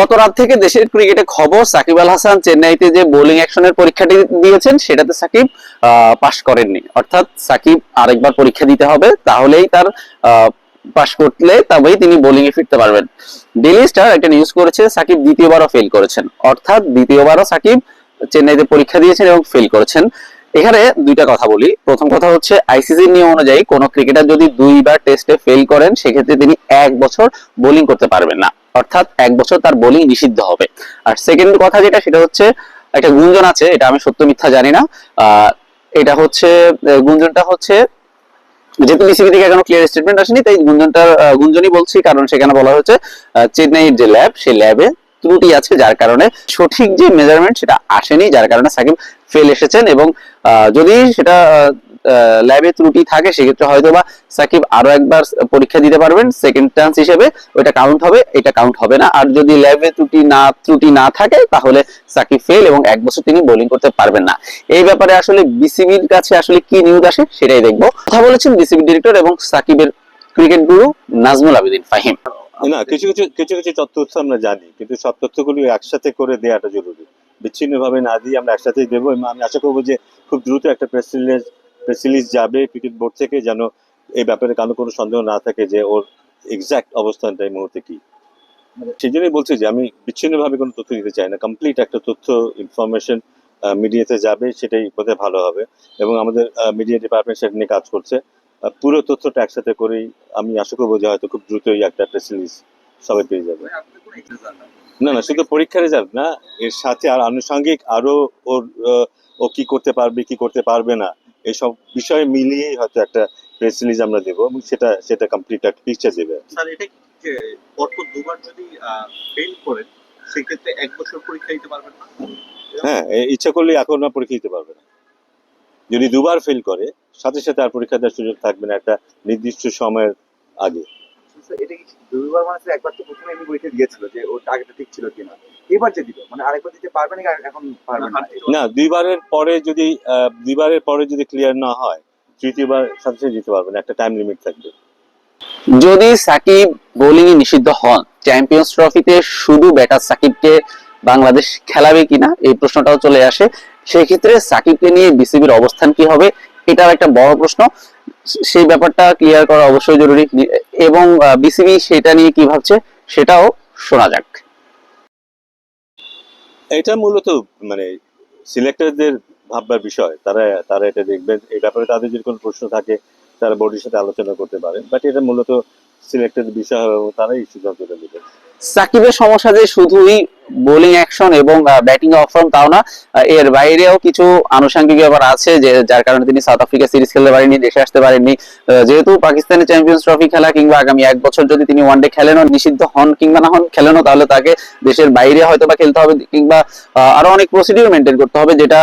গত রাত থেকে দেশের ক্রিকেটে খবর, সাকিব আল হাসান চেন্নাইতে যে বোলিং অ্যাকশনের পরীক্ষাটি দিয়েছেন, সেটাতে সাকিব পাশ করেননি। অর্থাৎ সাকিব আরেকবার পরীক্ষা দিতে হবে, তাহলেই তার পাশ করলে তবেই তিনি বোলিং এ ফিরতে পারবেন। ডেইলি স্টার একটা নিউজ করেছে, সাকিব দ্বিতীয়বারও ফেল করেছেন। অর্থাৎ দ্বিতীয়বারও সাকিব চেন্নাইতে পরীক্ষা দিয়েছেন এবং ফেল করেছেন। এখানে দুইটা কথা বলি। প্রথম কথা হচ্ছে আইসিসি নিয়ম অনুযায়ী কোন ক্রিকেটার যদি দুইবার টেস্টে ফেল করেন, সেক্ষেত্রে তিনি এক বছর বোলিং করতে পারবেন না। অর্থাৎ এক বছর তার বোলিং নিষিদ্ধ হবে। আর সেকেন্ড কথা যেটা সেটা হচ্ছে একটা গুঞ্জন আছে এটা আমি সত্য মিথ্যা জানি না। এটা হচ্ছে গুঞ্জনটা হচ্ছে যেহেতু বিসিবি থেকে এখনও ক্লিয়ার স্টেটমেন্ট আসেনি তাই গুঞ্জনটা গুঞ্জনই বলছি কারণ সেখানে বলা আহ, চেন্নাইয়ের যে ল্যাব সেই ল্যাবে ত্রুটি আছে যার কারণে সঠিক যে মেজারমেন্ট সেটা আসেনি যার কারণে সাকিব ফেল এসেছেন এবং যদি সেটা ল্যাবে ত্রুটি থাকে, সেক্ষেত্রে হয়তো বা সাকিব আরও একবার পরীক্ষা দিতে পারবেন সেকেন্ড চান্স হিসেবে। ওইটা কাউন্ট হবে, এটা কাউন্ট হবে না। আর যদি ল্যাবে ত্রুটি না ত্রুটি না থাকে, তাহলে সাকিব ফেল এবং এক বছর তিনি বোলিং করতে পারবেন না। এই ব্যাপারে আসলে বিসিবির কাছে আসলে কি নিউজ আসে, সেটাই দেখব। কথা বলেছেন বিসিবি ডিরেক্টর এবং সাকিবের ক্রিকেট গুরু নাজমুল আবেদিন ফাহিম। না, কিছু কিছু কিছু কিছু তথ্য আমরা জানি, কিন্তু সব তথ্যগুলি একসাথে করে দেওয়াটা জরুরি। বিচ্ছিন্ন ভাবে না দিয়ে আমরা একসাথেই দেবো। আমি আশা করব যে খুব দ্রুত একটা প্রেস রিলিজ প্রেস রিলিজ যাবে ক্রিকেট বোর্ড থেকে যেন এই ব্যাপারে কারও কোনো সন্দেহ না থাকে যে ওর এক্সাক্ট অবস্থানটা এই মুহূর্তে কি। সেই জন্যই বলছি যে আমি বিচ্ছিন্নভাবে কোনো তথ্য দিতে চাই না। কমপ্লিট একটা তথ্য ইনফরমেশন মিডিয়াতে যাবে সেটাই বোধহয় ভালো হবে। এবং আমাদের মিডিয়া ডিপার্টমেন্ট সেটা নিয়ে কাজ করছে। পুরো তথ্যটা একসাথে করেই আমি আশা করব যে হয়তো খুব দ্রুতই একটা প্রেস রিলিজ সবাই পেয়ে যাবে। না না, শুধু পরীক্ষার রেজাল্ট না, এর সাথে আর আনুষঙ্গিক আরও ওর ও কি করতে পারবে, কি করতে পারবে না এইসব বিষয় মিলিয়েই হয়তো একটা প্রেস রিলিজ আমরা দেবো এবং সেটা সেটা কমপ্লিট একটা পিকচার দেবে। স্যার এটা পরপর দুবার যদি ফেল করেন সেক্ষেত্রে এক বছর পরীক্ষা দিতে পারবেন না? হ্যাঁ ইচ্ছা করলে এখন না পরীক্ষা দিতে পারবে না। যদি দুবার ফেল করে সাথে সাথে আর পরীক্ষা দেওয়ার সুযোগ থাকবে না একটা নির্দিষ্ট সময়ের আগে। এটা কি দুইবার মানে একবার তো প্রথমে এমনি পরীক্ষা দিয়েছিল যে ওর টার্গেটটা ঠিক ছিল কিনা? এবার যে দিল মানে আরেকবার দিতে পারবে না এখন পারবে না? না দুইবারের পরে যদি দুইবারের পরে যদি ক্লিয়ার না হয় তৃতীয়বার সাথে সাথে দিতে পারবে না একটা টাইম লিমিট থাকবে। যদি সাকিব বোলিং এ নিষিদ্ধ হন চ্যাম্পিয়ন্স ট্রফিতে শুধু ব্যাটার সাকিবকে বাংলাদেশ খেলাবে কিনা এই প্রশ্নটাও চলে আসে। সেক্ষেত্রে সাকিবকে নিয়ে বিসিবির অবস্থান কি হবে এটাও একটা বড় প্রশ্ন। সেই ব্যাপারটা ক্লিয়ার করা অবশ্যই জরুরি। এবং বিসিবি সেটা নিয়ে কি ভাবছে সেটাও শোনা যাক। এটা মূলত মানে সিলেক্টরদের ভাববার বিষয়। তারা তারা এটা দেখবেন। এই ব্যাপারে তাদের যদি কোনো প্রশ্ন থাকে তারা বোর্ডের সাথে আলোচনা করতে পারে বাট এটা মূলত সিলেক্টরদের বিষয় হবে এবং তারাই সিদ্ধান্তটা নেবে সাকিবের সমস্যা যে শুধুই বোলিং অ্যাকশন এবং ব্যাটিং অফর্ম তাও না। এর বাইরেও কিছু আনুষঙ্গিক ব্যাপার আছে যে, যার কারণে তিনি সাউথ আফ্রিকা সিরিজ খেলতে পারেননি, দেশে আসতে পারেননি। যেহেতু পাকিস্তানের চ্যাম্পিয়ন্স ট্রফি খেলা কিংবা আগামী এক বছর যদি তিনি ওয়ানডে খেলেনও, নিষিদ্ধ হন কিংবা না হন, খেলেনও, তাহলে তাকে দেশের বাইরে হয়তো বা খেলতে হবে কিংবা আরও অনেক প্রসিডিউর মেনটেন করতে হবে যেটা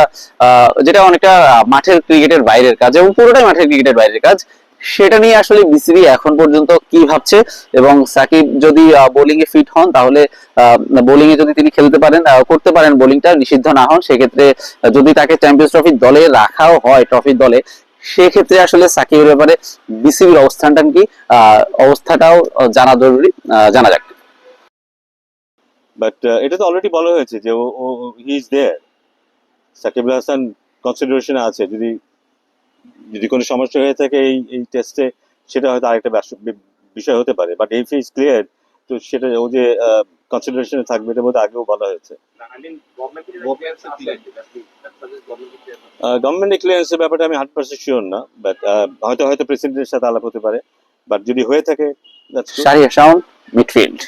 যেটা অনেকটা মাঠের ক্রিকেটের বাইরের কাজ এবং পুরোটাই মাঠের ক্রিকেটের বাইরের কাজ। সেটা নিয়ে আসলে বিসিবি এখন পর্যন্ত কি ভাবছে? এবং সাকিব যদি বোলিং এ ফিট হন, তাহলে বোলিং এ যদি তিনি খেলতে পারেন করতে পারেন বোলিংটা নিষিদ্ধ না হন, সেক্ষেত্রে যদি তাকে চ্যাম্পিয়ন্স ট্রফির দলে রাখাও হয় ট্রফির দলে, সেক্ষেত্রে আসলে সাকিবের ব্যাপারে বিসিবির অবস্থানটা কি? অবস্থাটাও জানা জরুরি জানা যাক। বাট এটা তো অলরেডি বলা হয়েছে যে ও he is there Shakib Hasan কনসিডারেশনে আছে। যদি যদি কোনো সমস্যা হয়ে থাকে এই এই টেস্টে সেটা হয়তো আরেকটা ব্যাস- বিষয় হতে পারে। বাট ইফ ইজ ক্লিয়ার তো সেটা ও যে কনসিডারেশনে থাকবে এটা বোধহয় আগেও বলা হয়েছে। গভর্নমেন্ট ক্লিয়ারেন্সের ব্যাপারটা আমি হান্ড্রেড পার্সেন্ট শিওর না বাট হয়তো হয়তো প্রেসিডেন্টের সাথে আলাপ হতে পারে। বাট যদি হয়ে থাকে শাওন মিডফিল্ড